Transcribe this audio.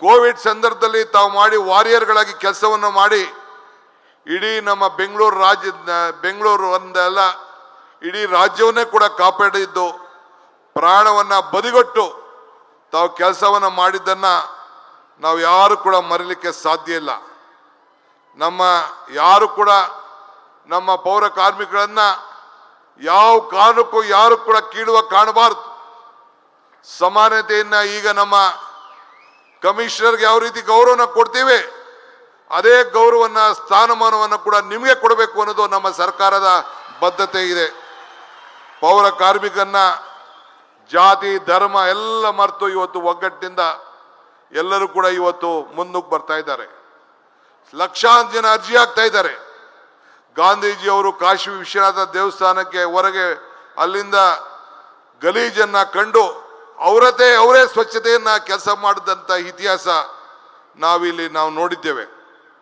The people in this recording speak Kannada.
ಕೋವಿಡ್ ಸಂದರ್ಭದಲ್ಲಿ ತಾವು ಮಾಡಿ ವಾರಿಯರ್ಗಳಾಗಿ ಕೆಲಸವನ್ನು ಮಾಡಿ ಇಡೀ ನಮ್ಮ ಬೆಂಗಳೂರು ರಾಜ್ಯ ಬೆಂಗಳೂರು ಒಂದಲ್ಲ, ಇಡೀ ರಾಜ್ಯವನ್ನೇ ಕೂಡ ಕಾಪಾಡಿದ್ದು, ಪ್ರಾಣವನ್ನ ಬದಿಗೊಟ್ಟು ತಾವು ಕೆಲಸವನ್ನ ಮಾಡಿದ್ದನ್ನ ನಾವು ಯಾರು ಕೂಡ ಮರೀಲಿಕ್ಕೆ ಸಾಧ್ಯ ಇಲ್ಲ. ನಮ್ಮ ಯಾರು ಕೂಡ, ನಮ್ಮ ಪೌರ ಕಾರ್ಮಿಕರನ್ನ ಯಾವ ಕಾರಣಕ್ಕೂ ಯಾರು ಕೂಡ ಕೀಳುವ ಕಾಣಬಾರದು. ಸಮಾನತೆಯನ್ನ ಈಗ ನಮ್ಮ ಕಮಿಷನರ್ಗೆ ಯಾವ ರೀತಿ ಗೌರವನ ಕೊಡ್ತೀವಿ, ಅದೇ ಗೌರವನ ಸ್ಥಾನಮಾನವನ್ನು ಕೂಡ ನಿಮಗೆ ಕೊಡಬೇಕು ಅನ್ನೋದು ನಮ್ಮ ಸರ್ಕಾರದ ಬದ್ಧತೆ ಇದೆ. ಪೌರ ಕಾರ್ಮಿಕನ್ನ, ಜಾತಿ, ಧರ್ಮ ಎಲ್ಲ ಮರೆತು ಇವತ್ತು ಒಗ್ಗಟ್ಟಿನಿಂದ ಎಲ್ಲರೂ ಕೂಡ ಇವತ್ತು ಮುಂದಕ್ಕೆ ಬರ್ತಾ ಇದ್ದಾರೆ. ಲಕ್ಷಾಂತರ ಜನ ಅರ್ಜಿ ಆಗ್ತಾ ಇದ್ದಾರೆ. ಗಾಂಧೀಜಿ ಅವರು ಕಾಶಿ ವಿಶ್ವನಾಥ ದೇವಸ್ಥಾನಕ್ಕೆ ಹೊರಗೆ ಅಲ್ಲಿಂದ ಗಲೀಜನ್ನ ಕಂಡು ಅವರದೇ ಅವರೇ ಸ್ವಚ್ಛತೆಯನ್ನ ಕೆಲಸ ಮಾಡಿದಂತ ಇತಿಹಾಸ ನಾವಿಲ್ಲಿ ನಾವು ನೋಡಿದ್ದೇವೆ.